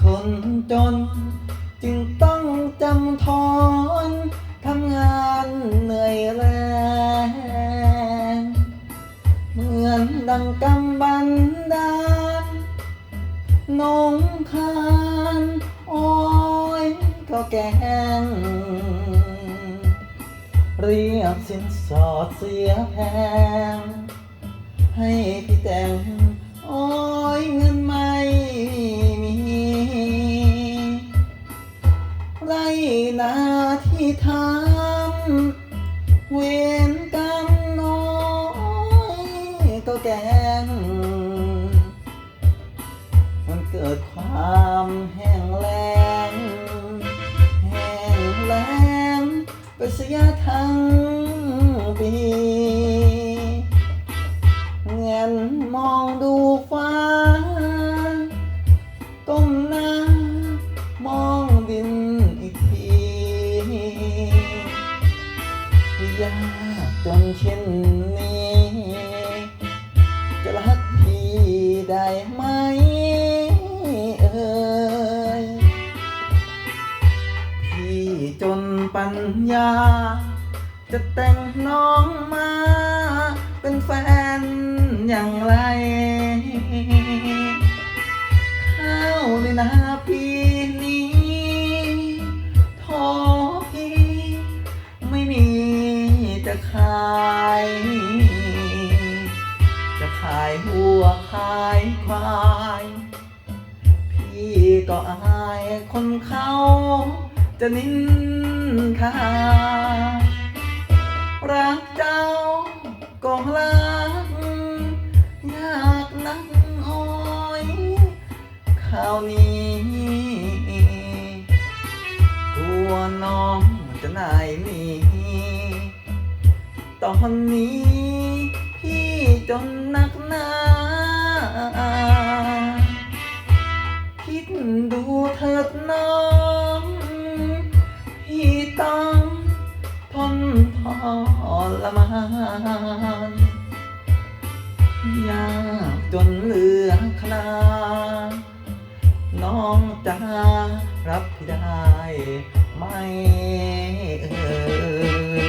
คนจน จึงต้องจำทนทำงานเหนื่อยแรงเหมือนดังกำบันดาลนงคานโอ้ยก็แกง เรียกสินสอดเสียแพง ให้พี่แต่ง ที่ทำเวรกรรมน้อยก็แกงมันเกิดความแห้งแล้งแห้งแล้งไปเสียทั้ง ยากจนเช่นนี้ จะรักพี่ได้ไหมเอ่ยพี่จนปัญญา จะแต่งน้องมา เป็นแฟนอย่างไร ก็อายคนเขาจะนินทารักเจ้าก็รักอยากนั่งอ้อยข้าวนี้กลัวน้องจะนายหนีตอนนี้พี่จนนัก รมานยากจนเหลือคลา น้องจะรับได้ไหมเอ่ย